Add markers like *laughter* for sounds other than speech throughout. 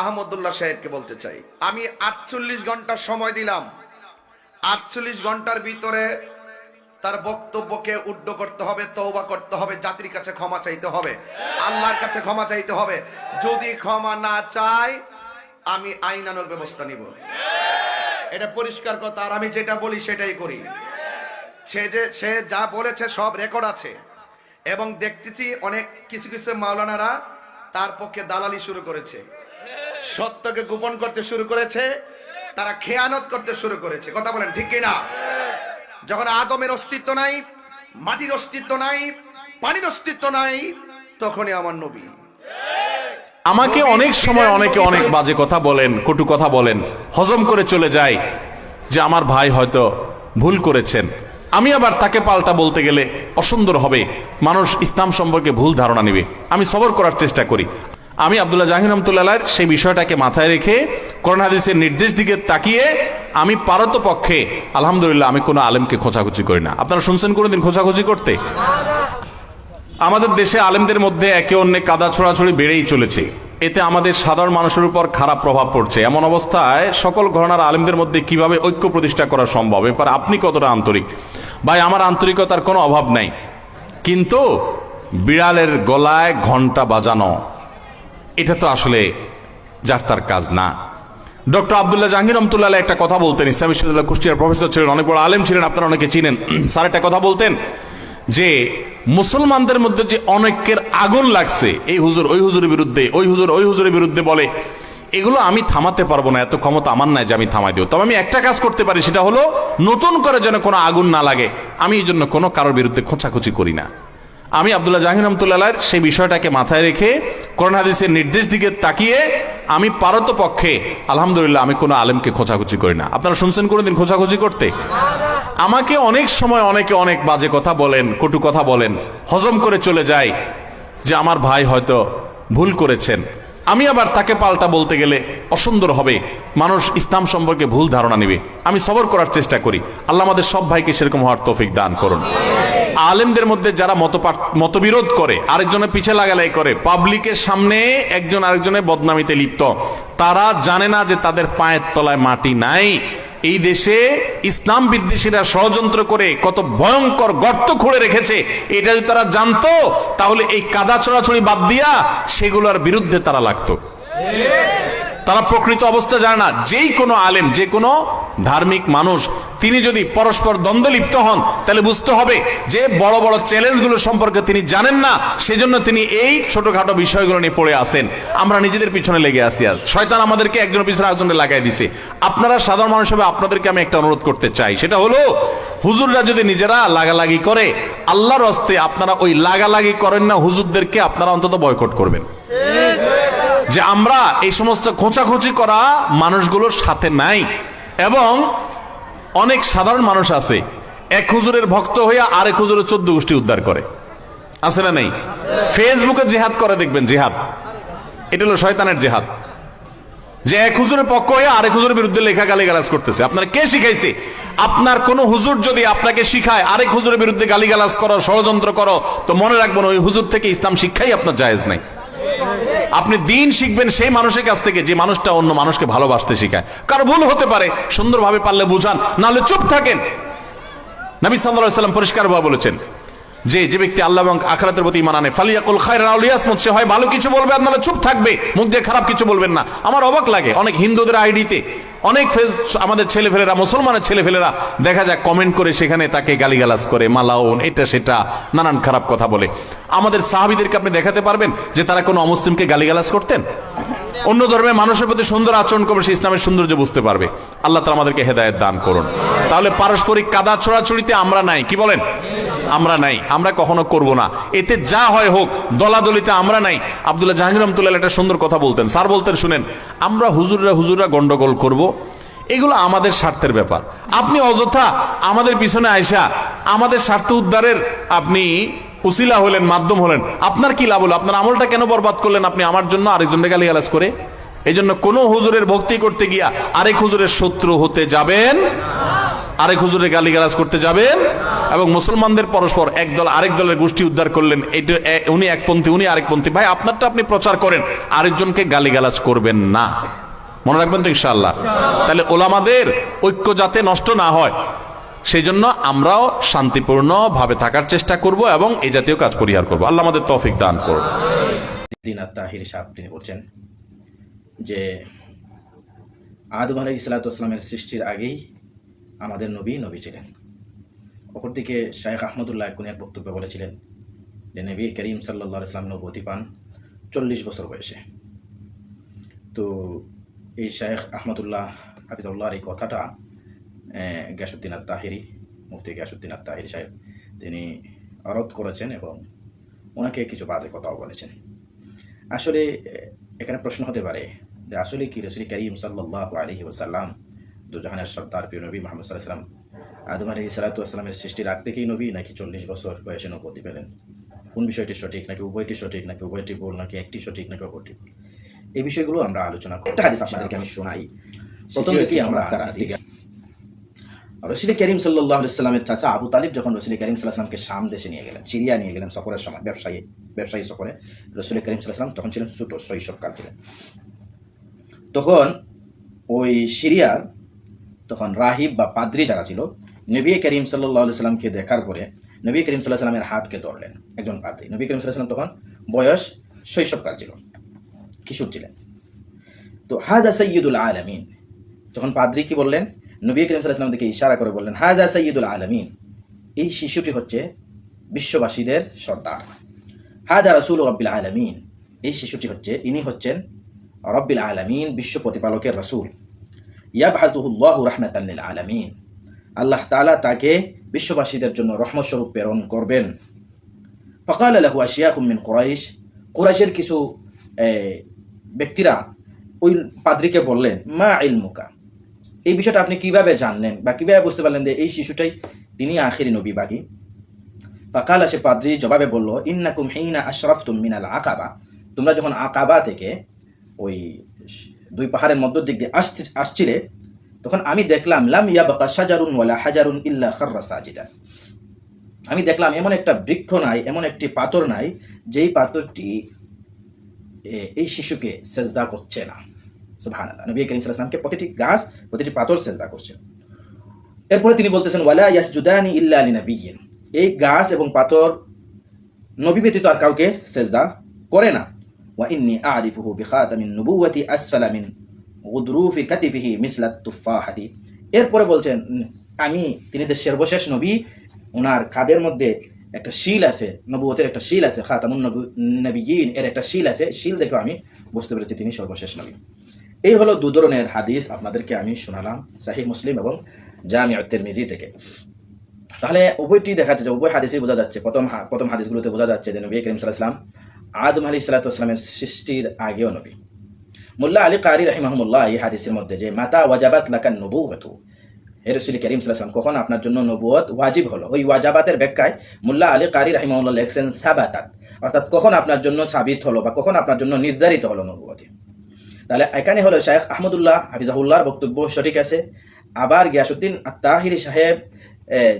আহমদুল্লাহ সাহেবকে বলতে চাই। আমি আটচল্লিশ ঘণ্টা সময় দিলাম। আটচল্লিশ ঘণ্টার ভিতরে তার বক্তব্যকে উড্ড করতে হবে তৌবা করতে হবে, জাতির কাছে ক্ষমা চাইতে হবে, আল্লাহর কাছে ক্ষমা চাইতে হবে। যদি ক্ষমা না চায় আমি আইনানুক ব্যবস্থা নিব। এটা পরিষ্কার কথা, আর আমি যেটা বলি সেটাই করি। সে যে, সে যা বলেছে সব রেকর্ড আছে। এবং দেখতেছি অনেক কিছু কিছু মাওলানারা তার পক্ষে দালালি শুরু করেছে। সত্যকে গোপন করতে শুরু করেছে তারা খেয়ানত করতে শুরু করেছে। কথা বলেন ঠিক কিনা? যখন আদমের অস্তিত্ব নাই মাটির অস্তিত্ব নাই পানির অস্তিত্ব নাই তখনই আমার নবী। আমাকে অনেক সময় অনেকে অনেক বাজে কথা বলেন কটু কথা বলেন হজম করে চলে যায় যে আমার ভাই হয়তো ভুল করেছেন। আমি আবার তাকে পাল্টা বলতে গেলে অসুন্দর হবে। মানুষ ইসলাম সম্পর্কে ভুল ধারণা নেবে। আমি সবর করার চেষ্টা করি। আমি আব্দুল্লাহ জাহির রহমতুল্লাহ সেই বিষয়টাকে মাথায় রেখে করোনা হাদিসের নির্দেশ দিকে তাকিয়ে আমি পারত পক্ষে, আলহামদুলিল্লাহ আমি কোনো আলেমকে খোঁচাখুচি করি না। আপনারা শুনছেন কোনোদিন খোঁচাখুচি করতে? আমাদের দেশে আলেমদের মধ্যে একে অন্যে কাদা ছড়াছড়ি বেড়েই চলেছে। এতে আমাদের সাধারণ মানুষের উপর খারাপ প্রভাব পড়ছে। এমন অবস্থায় সকল ঘটনার আলেমদের মধ্যে কীভাবে ঐক্য প্রতিষ্ঠা করা সম্ভব? এবার আপনি কতটা আন্তরিক? ভাই, আমার আন্তরিকতার কোনো অভাব নাই। কিন্তু বিড়ালের গলায় ঘণ্টা বাজানো এটা তো আসলে যার তার কাজ না। ডক্টর আবদুল্লাহ জাহাঙ্গীর রহমতুল্লাহ একটা কথা বলতেন, ইসলাম বিশ্ববিদ্যালয় কুষ্টিয়ার প্রফেসর ছিলেন, অনেক বড় আলেম ছিলেন, আপনারা অনেকে চিনেন। স্যার একটা কথা বলতেন যে মুসলমানদের মধ্যে যে অনেকের আগুন লাগছে, এই হুজুর ওই হুজুরের বিরুদ্ধে, ওই হুজুর ওই হুজুরের বিরুদ্ধে বলে, এগুলো আমি থামাতে পারব না, এত ক্ষমতা আমার নাই যে আমি থামাই দেবো। তবে আমি একটা কাজ করতে পারি, সেটা হলো নতুন করে যেন কোনো আগুন না লাগে, আমি এই জন্য কোনো কারোর বিরুদ্ধে খোঁচাখুচি করি না। আমি আবদুল্লাহ জাহির রহমতুল্লাহ সেই বিষয়টাকে মাথায় রেখে করোনা হাদিসের নির্দেশ দিকে তাকিয়ে আমি পারত পক্ষে, আলহামদুলিল্লাহ আমি কোনো আলেমকে খোঁচাখুচি করি না। আপনারা শুনছেন কোনোদিন খোঁচাখুচি করতে? আমাকে অনেক সময় অনেকে অনেক বাজে কথা বলেন, কটু কথা বলেন, হজম করে চলে যায় যে আমার ভাই হয়তো ভুল করেছেন। আমি আবার তাকে পাল্টা বলতে গেলে অসুন্দর হবে। মানুষ ইসলাম সম্পর্কে ভুল ধারণা নেবে। আমি সবর করার চেষ্টা করি। আল্লাহ আমাদের সব ভাইকে সেরকম হওয়ার তৌফিক দান করুন। আলেমদের মধ্যে যারা মত মতবিরোধ করে, আরেকজনের পিছে লাগালাই করে, পাবলিকের সামনে একজন আরেকজনের বদনামিতে লিপ্ত, তারা জানে না যে তাদের পায়ের তলায় মাটি নাই। এই দেশে ইসলাম বিদ্বেষীরা ষড়যন্ত্র করে কত ভয়ঙ্কর গর্ত খুঁড়ে রেখেছে, এটা যদি তারা জানতো, তাহলে এই কাদা ছড়াছড়ি বাদ দিয়া সেগুলোর বিরুদ্ধে তারা লাগতো। তারা প্রকৃত অবস্থা জানে না, যেই কোনো আলেম, যে কোনো ধার্মিক মানুষ তিনি যদি পরস্পর দ্বন্দ্ব লিপ্ত হন, তাহলে বুঝতে হবে যে বড় বড় চ্যালেঞ্জগুলো সম্পর্কে তিনি জানেন না, সেজন্য তিনি এই ছোটখাটো বিষয়গুলো নিয়ে পড়ে আসেন আমরা নিজেদের পিছনে লেগে আসি আজ। শয়তান আমাদেরকে একজনের পিছনে একজনে লাগাই দিছে। আপনারা সাধারণ মানুষ হিসেবে আপনাদেরকে আমি একটা অনুরোধ করতে চাই। সেটা হলো, হুজুররা যদি নিজেরা লাগালাগি করে, আল্লাহর হস্তে আপনারা ওই লাগালাগি করেন না, হুজুরদেরকে আপনারা অন্তত বয়কট করবেন। যে আমরা এই সমস্ত খোঁচাখুচি করা মানুষগুলোর সাথে নাই। এবং অনেক সাধারণ মানুষ আছে। এক হুজুরের ভক্ত হইয়া আরেক হুজুরের চোদ্দ গোষ্ঠী উদ্ধার করে। আছে না নেই? ফেসবুকে জেহাদ করে দেখবেন, জেহাদ। এটা হলো শয়তানের জেহাদ। যে এক হুজুরের পক্ষ হয়ে আরেক হুজুরের বিরুদ্ধে লেখা গালি গালাজ করতেছে। আপনার কে শিখাইছে? আপনার কোন হুজুর যদি আপনাকে শিখায়, আরেক হুজুরের বিরুদ্ধে গালি গালাজ করো, ষড়যন্ত্র করো, তো মনে রাখবেন ওই হুজুর থেকে ইসলাম শিক্ষাই আপনার জায়েজ নাই। আপনি দিন শিখবেন সেই মানুষের কাছ থেকে যে মানুষটা অন্য মানুষকে ভালোবাসতে শিখায়। কার ভুল হতে পারে, সুন্দরভাবে পারলে বুঝান, নাহলে চুপ থাকেন। নবী সাল্লাল্লাহু সাল্লাম পরিষ্কারভাবে বলেছেন, যে যে ব্যক্তি আল্লাহ এবং আখরাতের প্রতি ইমান আনে, ফালিয়াকুল লিয়াসমুত, সে হয় ভালো কিছু বলবে নাহলে চুপ থাকবে। মুখ দিয়ে খারাপ কিছু বলবেন না। আমার অবাক লাগে, অনেক হিন্দুদের আইডিতে অনেক ফেস আমাদের ছেলেফেলেরা, মুসলমানের ছেলেফেলেরা, দেখা যায় কমেন্ট করে সেখানে তাকে গালিগালাজ করে, মালাউন, এটা সেটা, নানান খারাপ কথা বলে। আমাদের সাহাবিদেরকে আপনি দেখাতে পারবেন যে তারা কোনো অমুসলিমকে গালিগালাজ করতেন? অন্য ধর্মের মানুষের প্রতি সুন্দর আচরণ করবে, সে ইসলামের সৌন্দর্য বুঝতে পারবে। আল্লাহ তালা আমাদেরকে হেদায়ত দান করুন। তাহলে পারস্পরিক কাদা ছড়াছড়িতে আমরা নাই, কি বলেন? আমরা নাই, আমরা কখনো করব না। এতে যা হয় হোক, দলাদলিতে আমরা নাই। আবদুল্লাহ জাহাঙ্গীর রহমতুল্লাহ একটা সুন্দর কথা বলতেন। স্যার বলতেন, শুনেন, আমরা হুজুররা হুজুররা গন্ডগোল করব, এগুলো আমাদের স্বার্থের ব্যাপার। আপনি অযথা আমাদের পিছনে আয়সা আমাদের স্বার্থ উদ্ধারের আপনি উসিলা হলেন, মাধ্যম হলেন। আপনার কি লাভ হলো? আপনার আমলটা কেন বরবাদ করলেন আপনি আমার জন্য? আরেকজনকে গালি গালাজ করে। এই জন্য কোনো হুজুরের ভক্তি করতে গিয়া আরেক হুজুরের শত্রু হতে যাবেন। আরেক হুজুরের গালি গালাজ করতে যাবেন। এবং মুসলমানদের পরস্পর একদল আরেক দলের গোষ্ঠী উদ্ধার করলেন। এটা উনি একপন্থী উনি আরেকপন্থী ভাই, আপনারটা আপনি প্রচার করেন, আরেকজনকে গালিগালাজ করবেন না। মনে রাখবেন তো ইনশাল্লাহ তাহলে ওলামাদের ঐক্য যাতে নষ্ট না হয় সেই জন্য আমরাও শান্তিপূর্ণ ভাবে থাকার চেষ্টা করব এবং এই জাতীয় কাজ পরিহার করব। আল্লাহ আমাদের তৌফিক দান করুন। দিন তাহির সাহেব তিনি বলছেন যে, আদম আলাই ইসলাতামের সৃষ্টির আগেই আমাদের নবী নবী ছিলেন। অপরদিকে শায়েখ আহমদুল্লাহ কোন এক বক্তব্যে বলেছিলেন যে, নবী করিম সাল্লা ইসলাম নবতী পান চল্লিশ বছর বয়সে। তো এই শায়েখ আহমদুল্লাহ হাফিজুল্লাহর এই কথাটা গ্যাসুদ্দিন আত তাহিরি মুফতি গ্যাসুদ্দিন আত তাহিরি সাহেব তিনি আরোধ করেছেন এবং ওনাকে কিছু বাজে কথাও বলেছেন। আসলে এখানে প্রশ্ন হতে পারে যে আসলে কি রসুল করিম সাল্লাহ আলহি ওসাল্লাম দুজাহানের সর্দার প্রিয় নবী মোহাম্মদ সাল্লাহ আদম আলহি সালাতামের সৃষ্টি রাখতে কি নবী নাকি চল্লিশ বছর বয়সে নবতি পেলেন? কোন বিষয়টি সঠিক নাকি উভয়টি সঠিক নাকি উভয়টি ভুল নাকি একটি সঠিক নাকি অপরটি ভুল? এই বিষয়গুলো আমরা আলোচনা করতে হাদিস আপনাদেরকে আমি শোনাই। প্রথম থেকেই আমরা রসুল করিম সাল্লাহ সাল্লামের চাচা আবু তালিব যখন রসুল করিম সাল্লাহামকে শাম দেশে নিয়ে গেলেন সিরিয়া নিয়ে গেলেন সফরের সময়, ব্যবসায়ী ব্যবসায়ী সফরে, রসুল করিম সাল্লাহাম তখন ছিলেন ছোট শৈশবকাল ছিলেন। তখন ওই সিরিয়ার তখন রাহিব বা পাদ্রি যারা ছিল, নবী করিম সাল্লাহ সাল্লামকে দেখার পরে নবী করিম সাল্লাহ সাল্লামের হাতকে ধরলেন একজন পাদ্রি। নবী করিম সাল্লাহ সাল্লাম তখন বয়স শৈশবকাল ছিল, কিশোর ছিলেন। তো হাজা সৈয়দুল আলমিন, তখন পাদ্রি কি বললেন? নবী করিম সাল্লাম দিকে ইশারা করে বললেন হাজা সৈয়দুল আলমিন। এই শিশুটি হচ্ছে বিশ্ববাসীদের সর্দার। হাজা রসুল রব্বিল আলমিন। এই শিশুটি হচ্ছে, ইনি হচ্ছেন রব্বিল আলমিন, বিশ্ব প্রতিপালকের রসুল। ইয়াবহাতুল্লাহ রহমাতাল্লিল আলমিন। আল্লাহ তাআলা তাকে বিশ্ববাসীদের জন্য রহমস্বরূপ প্রেরণ করবেন। ফকাল আলহু আশিয়াকুম মিন কুরাইশ। কুরাইশের কিছু ব্যক্তিরা ওই পাদ্রিকে বললেন, মা ইলমুকা? এই বিষয়টা আপনি কীভাবে জানলেন বা কীভাবে বুঝতে পারলেন যে এই শিশুটাই তিনি আখিরি নবী বাকি ফাকাল সে পাদ্রি জবাবে বলল, ইন্নাকুম হিনা আশরাফতুম মিনাল আকাবা। তোমরা যখন আকাবা থেকে ওই দুই পাহাড়ের মধ্য দিক দিয়ে আসতে, আসছিলে, তখন আমি দেখলাম, লাম ইয়াবকা সাজারুন ওয়ালা হাজারুন ইল্লা খাররা সাজিদান। আমি দেখলাম, এমন একটা বৃক্ষ নাই, এমন একটি পাথর নাই, যেই পাথরটি এই শিশুকে সেজদা করছে না। আল্লাহ নবী করিম আলাইহি প্রতিটি গাছ, প্রতিটি পাথর সেজদা করছে এরপরে তিনি বলতেছেন, ওয়ালা ইয়াসজুদানি ইল্লা লিনাবিয়্যিন। এই গাছ এবং পাথর নবী ব্যতীত আর কাউকে সেজদা করে না। ওয়া ইন্নী আরিফুহু বিখাতামিন নুবুওয়াতি আসফালা মিন গুদরুফি কাতিফিহি মিসলাত তুফাহাতি এরপরে বলছেন, আমি, তিনি যে সর্বশেষ নবী ওনার কাদের মধ্যে একটা শিল আছে নবুয়তের একটা শিল আছে, খাতামুন নবু- নবিয়িন এর একটা শিল আছে, শিল দেখে আমি বুঝতে পেরেছি তিনি সর্বশেষ নবী। এই হলো দু ধরনের হাদিস আপনাদেরকে আমি শোনালাম, সাহি মুসলিম এবং জামিয়া তিরমিজি থেকে। তাহলে উভয়টি দেখা যাচ্ছে, উভয় হাদিসই বোঝা যাচ্ছে। প্রথম প্রথম হাদিসগুলোতে বোঝা যাচ্ছে যে নবী করিম সাল্লাম আদম আলী সাল্লাতামের সৃষ্টির আগেও নবী। মোল্লা আলী কারি রাহিমাহমুল্লাহ এই হাদিসের মধ্যে যে, মাতা ওয়াজাবাত লাকান নবু হতু হে রসুল করিম সাল্লাম কখন আপনার জন্য নবুয়ত ওয়াজিব হলো? ওই ওয়াজাবাতের ব্যাখ্যায় মোল্লা আলী কারি রাহিমাহুল্লাহ লেখছেন সাবাতাত। অর্থাৎ কখন আপনার জন্য সাবিত হলো বা কখন আপনার জন্য নির্ধারিত হলো নবুয়তি তাহলে এখানে হলো শাহেখ আহমদুল্লাহ হাফিজাহুল্লাহর বক্তব্য সঠিক আছে। আবার গিয়াসুদ্দিন তাহিরি সাহেব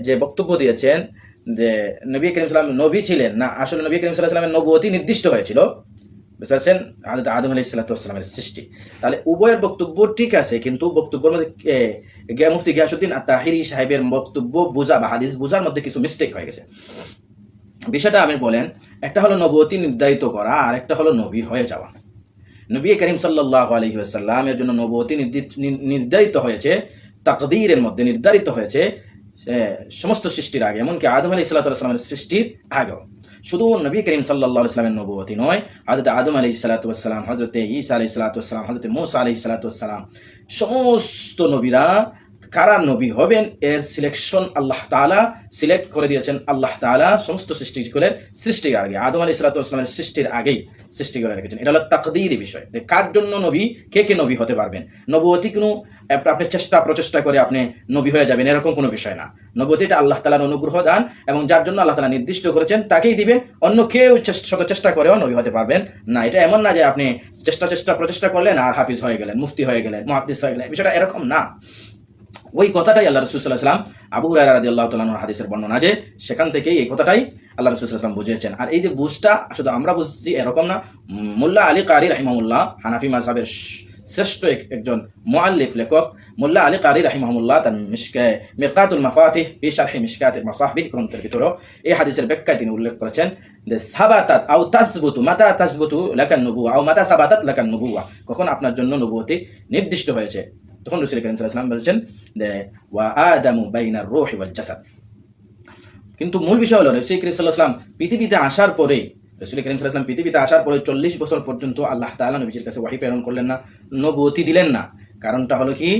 যে বক্তব্য দিয়েছেন যে নবী করিম সাল্লাম নবী ছিলেন না, আসলে নবী করিম সাল্লাহ সাল্লামের নবুয়তি নির্দিষ্ট হয়েছিল। বুঝতে পারছেন? আদম আলি সাল্লাহামের সৃষ্টি। তাহলে উভয়ের বক্তব্য ঠিক আছে, কিন্তু বক্তব্যের মধ্যে গিয়া মুফতি গিয়াসুদ্দিন তাহিরি সাহেবের বক্তব্য বোঝা বা হাদিস বোঝার মধ্যে কিছু মিস্টেক হয়ে গেছে। বিষয়টা আমি বলেন, একটা হলো নবতী নির্ধারিত করা আর একটা হলো নবী হয়ে যাওয়া। নবী করিম সাল্লাহ আলহিহাসাল্লাম এর জন্য নবতী নির্ধারিত হয়েছে, তাকদীরের মধ্যে নির্ধারিত হয়েছে সমস্ত সৃষ্টির আগে, এমনকি আদম আলী সাল্লাহামের সৃষ্টির আগেও। শুধু নবী করিম সাল্লাহ ইসলামের নবতী নয় হাজরত আদম আলী সালাতাম হজরত ইসা আলী সালাতাম হজরত মোসা আলী সালাতাম সমস্ত নবীরা কারা নবী হবেন এর সিলেকশন আল্লাহ তাআলা সিলেক্ট করে দিয়েছেন আল্লাহ তাআলা সমস্ত সৃষ্টিকুলের সৃষ্টির আগে। আদম আলী সালাতামের সৃষ্টির আগেই সৃষ্টি করে রেখেছেন। এটা হলো তাকদীরি বিষয়। যে কার জন্য নবী, কে কে নবী হতে পারবেন? নবতী কোনো আপনি চেষ্টা প্রচেষ্টা করে আপনি নবী হয়ে যাবেন, এরকম কোনো বিষয় না। নবতী এটা আল্লাহ তালার অনুগ্রহ দান এবং যার জন্য আল্লাহ তালা নির্দিষ্ট করেছেন, তাকেই দিবেন অন্য কেউ শত চেষ্টা করেও নবী হতে পারবেন না। এটা এমন না যে আপনি চেষ্টা চেষ্টা, প্রচেষ্টা করলেন আর হাফিজ হয়ে গেলেন, মুফতি হয়ে গেলেন মহাদিস হয়ে গেলেন। বিষয়টা এরকম না। ওই কথাটাই আল্লাহ রসুল্লাহ সাল্লাম আবু রাদিয়াল্লাহু তাআলা আনহুর হাদিসের বর্ণনা যে সেখান থেকেই এই কথাটাই আল্লাহ রসুল্লাহ সাল্লাম বুঝিয়েছেন। আর এই যে বুঝটা, শুধু আমরা বুঝছি, এরকম না। মোল্লা আলী কারি রাহিমাহুল্লাহ, হানাফি মাযহাবের শ- শ্রেষ্ঠ এক- একজন মোয়াল্লিফ লেখক, মোল্লা আলী কারি রাহিমাহুল্লাহ, তার মিশকে মিরকাতুল মাফাতিহ ফি শারহি মিশকাতিল মাসাহবিহ গ্রন্থের ভিতরেও এই হাদিসের ব্যাখ্যায় তিনি উল্লেখ করেছেন যে, সাবাতাত আও তাসবুতু, মাতা তাসবুতু লাকান নবুয়া, আও মাতা সাবাতাত লাকান নবুয়া। কখন আপনার জন্য নবুয়তি নির্দিষ্ট হয়েছে? তখন রসুল করিম ওয়াসাল্লাম বলেছেন যে, ওয়া আদামু বাইনার রূহি ওয়াল জাসাদ। কিন্তু মূল বিষয় হলো, রসুল করিম সাল্লাম পৃথিবীতে আসার পরে, রসুল করিম সাল্লাম পৃথিবীতে আসার পরে চল্লিশ বছর পর্যন্ত আল্লাহ তাআলা নবীজির কাছে ওয়াহি প্রেরণ করলেন না, নবুয়তি দিলেন না। কারণটা হলো কি?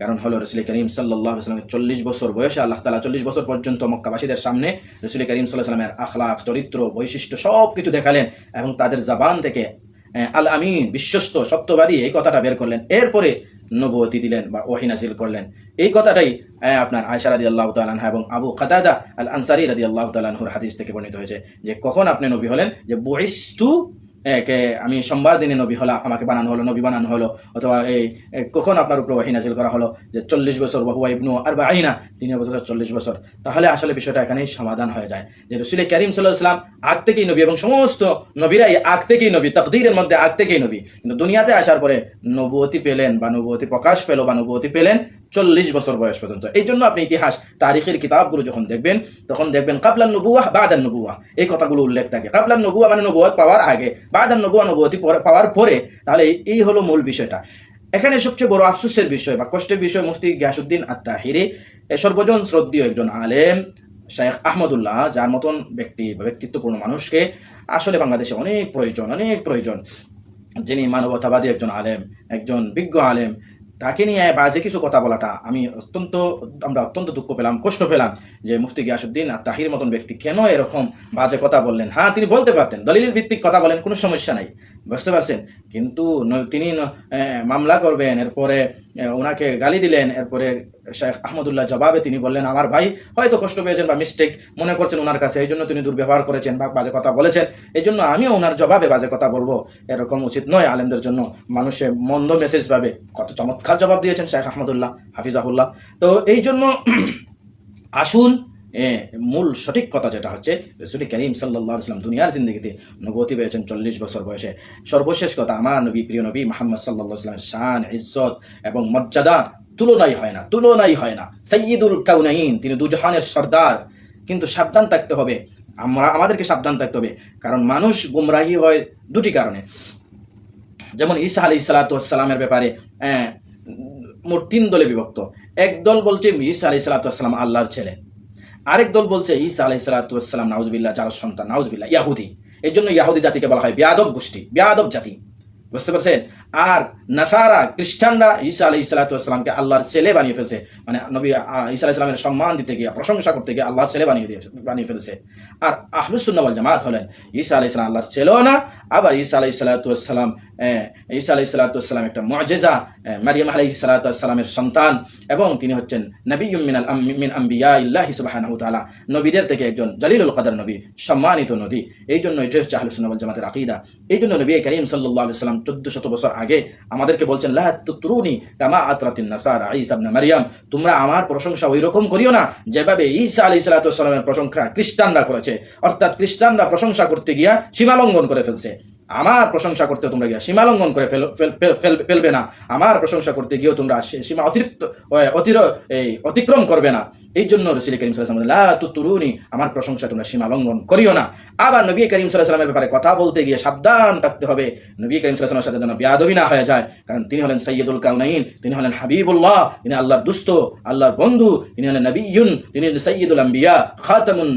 কারণ হলো রসুল করিম সাল্লাহ সাল্লামের চল্লিশ বছর বয়সে আল্লাহ তালা চল্লিশ বছর পর্যন্ত মক্কাবাসীদের সামনে রসুল করিম সাল্লাহ সাল্লামের আখলাক চরিত্র, বৈশিষ্ট্য সব কিছু দেখালেন এবং তাদের জাবান থেকে আল আমিন বিশ্বস্ত, সত্যবাদী এই কথাটা বের করলেন। এরপরে নবুয়তি দিলেন বা ওহি নাজিল করলেন। এই কথাটাই আপনার আয়সা রাদি আল্লাহ তালানহা এবং আবু কাতাদা আল আনসারি রাদি আল্লাহ তালানহুর হাদিস থেকে বর্ণিত হয়েছে যে কখন আপনি নবী হলেন? যে বহিস্তু কে, আমি সোমবার দিনে নবী হলা, আমাকে বানানো হলো, নবী বানানো হলো, অথবা এই কখন আপনার উপর ওয়াহি নাজিল করা হলো, যে চল্লিশ বছর বহুয়া ইবনু আর বা আইনা তিনি বছর চল্লিশ বছর। তাহলে আসলে বিষয়টা এখানেই সমাধান হয়ে যায়। যে রসুল করিম সাল্লাহ ইসলাম আগ থেকেই নবী এবং সমস্ত নবীরাই আগ থেকেই নবী, তকদিরের মধ্যে আগ থেকেই নবী। কিন্তু দুনিয়াতে আসার পরে নবুয়তি পেলেন বা নবুয়তি প্রকাশ পেল বা নবুয়তি পেলেন চল্লিশ বছর বয়স পর্যন্ত। এই জন্য আপনি ইতিহাস, তারিখের কিতাবগুলো যখন দেখবেন, তখন দেখবেন কাবলান নবুয়া, বাদান নবুয়া। এই কথাগুলো উল্লেখ থাকে। কাবলান নবুয়া মানে নবুয়াত পাওয়ার আগে, বাদান নবুয়া নবুয়তি পাওয়ার পরে, তাহলে এই হলো মূল বিষয়টা। এখানে সবচেয়ে বড় আফসোসের বিষয় বা কষ্টের বিষয় মুফতি গিয়াসুদ্দিন আত্মাহিরি সর্বজন শ্রদ্ধীয় একজন আলেম শেখ আহমদুল্লাহ, যার মতন ব্যক্তি বা ব্যক্তিত্বপূর্ণ মানুষকে আসলে বাংলাদেশে অনেক প্রয়োজন অনেক প্রয়োজন। যিনি মানবতাবাদী একজন আলেম, একজন বিজ্ঞ আলেম তাকে নিয়ে বাজে কিছু কথা বলাটা আমি অত্যন্ত, আমরা অত্যন্ত দুঃখ পেলাম, কষ্ট পেলাম যে মুফতি গিয়াসুদ্দিন আর তাহির মতন ব্যক্তি কেন এরকম বাজে কথা বললেন? হ্যাঁ তিনি বলতে পারতেন, দলিলের ভিত্তিক কথা বলেন, কোনো সমস্যা নাই। বুঝতে পারছেন? কিন্তু তিনি মামলা করবেন, এরপরে ওনাকে গালি দিলেন, এরপরে শেখ আহমদুল্লাহ জবাবে তিনি বললেন, আমার ভাই হয়তো কষ্ট পেয়েছেন বা মিস্টেক মনে করছেন ওনার কাছে, এই জন্য তিনি দুর্ব্যবহার করেছেন বা বাজে কথা বলেছেন। এই জন্য আমিও ওনার জবাবে বাজে কথা বলব। এরকম উচিত নয় আলেমদের জন্য। মানুষে মন্দ মেসেজ পাবে। কত চমৎকার জবাব দিয়েছেন শেখ আহমদুল্লাহ, হাফিজাহুল্লাহ। তো এই জন্য *clears throat* আসুন মূল সঠিক কথা যেটা হচ্ছে, রসুল করিম সাল্লাহ ইসলাম দুনিয়ার জিন্দগিতে নবতী পেয়েছেন চল্লিশ বছর বয়সে। সর্বশেষ কথা, আমার নবী, প্রিয় নবী মোহাম্মদ সাল্লাহ ইসলামের শান, ইজ্জত এবং মর্যাদা তুলনাই হয় না, তুলনাই হয় না। সৈয়দুল কাউনাইন, তিনি দুজাহানের সর্দার। কিন্তু সাবধান থাকতে হবে, আমরা, আমাদেরকে সাবধান থাকতে হবে, কারণ মানুষ গুমরাহি হয় দুটি কারণে। যেমন ঈসা আলি সালাতামের ব্যাপারে মোট তিন দলে বিভক্ত। এক দল বলছে ঈসা আলি সালাতাম আল্লাহর ছেলে। আরেক দল বলছে, ঈসা আলাই সালাতাম নাউজবিল্লা যার সন্তান নাউজবিল্লা ইয়াহুদি। এই জন্য ইয়াহুদি জাতিকে বলা হয় বিয়াদব গোষ্ঠী, বিয়াদব জাতি। বুঝতে পারছেন? আর নাসারা, খ্রিস্টানরা ঈসা আলি সালাতামকে আল্লাহর ছেলে বানিয়ে ফেলছে। মানে নবী ঈসা আলি সম্মান দিতে গিয়ে, প্রশংসা করতে গিয়ে আল্লাহর ছেলে বানিয়ে দিয়ে বানিয়ে ফেলেছে। আর আহলুসুন্নাওয়াল জামাত হলেন, ঈসা আলি ইসলাম আল্লাহর ছেলেও না, আবার ঈসা আলাই সালাতাম ঈসা আলাই সালাতাম একটা মজেজা মারিয়াম আলাই সালাতামের সন্তান এবং তিনি হচ্ছেন নবী মিনাল মিন আম্বিয়া ইল্লাহি সুবহানাহু নবীদের থেকে একজন জালিলুল কদর নবী, সম্মানিত নবী এই জন্য এটা হচ্ছে আহলুসুন্নাহ ওয়াল জামাতের আকীদা। এই জন্য নবী করিম আলাইহি সাল্লাম 1400 বছর আগে আমাদেরকে বলছেন, লা তুতরুনি কামা আতরাতিন নাসারা ঈসা ইবনে মারইয়াম তোমরা আমার প্রশংসা ওই রকম করিও না যেভাবে ঈসা আলাইহিস সালাতু ওয়াস সালামের প্রশংসা খ্রিস্টানরা করেছে। অর্থাৎ খ্রিস্টানরা প্রশংসা করতে গিয়া সীমালঙ্ঘন করে ফেলছে। আমার প্রশংসা করতে তোমরা গিয়া সীমা লঙ্ঘন করে ফেল- ফেল- ফেল- ফেল- ফেলবে না। আমার প্রশংসা করতে গিয়েও তোমরা সীমা অতিরিক্ত অতির, এই, অতিক্রম করবে না। এই জন্য রসুল করিম সাল্লাম লা তুতুরুনি আমার প্রশংসা তোমরা সীমা লঙ্ঘন করিও না। আবার নবী করিম সাল্লামের ব্যাপারে কথা বলতে গিয়ে সাবধান থাকতে হবে। নবী করিম সাল্লামের সাথে যেন বিয়াদবি না হয়ে যায়, কারণ তিনি হলেন সৈয়দুল কাউনাইন তিনি হলেন হাবিবুল্লাহ, তিনি আল্লাহর দুস্ত আল্লাহর বন্ধু, তিনি হলেন নবীন তিনি হলেন সৈয়দুল আম্বিয়া, খাতামুন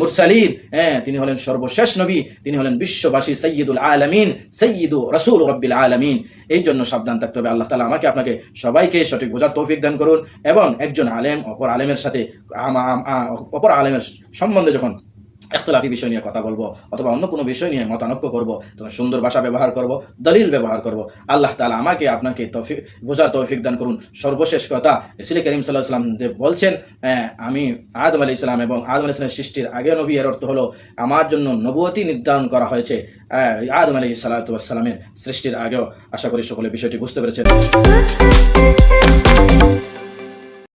মুরসালিন হ্যাঁ তিনি হলেন সর্বশেষ নবী, তিনি হলেন বিশ্ববাসী সৈয়দুল আলামিন সৈয়দু রসুল রব্বিল আলামিন। এই জন্য সাবধান থাকতে হবে। আল্লাহ তালা আমাকে আপনাকে সবাইকে সঠিক বোঝার তৌফিক দান করুন এবং একজন আলেম, অপর আলেমের সাথে আম- অপর আলেমের সম্বন্ধে যখন এখতলাফি বিষয় নিয়ে কথা বলব অথবা অন্য কোনো বিষয় নিয়ে মতানক্য করব, তখন সুন্দর ভাষা ব্যবহার করব, দলিল ব্যবহার করব, আল্লাহ তালা আমাকে আপনাকে তৌফিক, বোঝার তৌফিক দান করুন। সর্বশেষ কথা ইসলি করিম সাল্লাহ সাল্লাম যে বলছেন আমি আদম আলি ইসলাম এবং আদম আলি ইসলামের সৃষ্টির আগে নবী, এর অর্থ হলো আমার জন্য নবুয়তি নির্ধারণ করা হয়েছে আদম আলি সাল্লাতামের সৃষ্টির আগেও। আশা করি সকলে বিষয়টি বুঝতে পেরেছেন।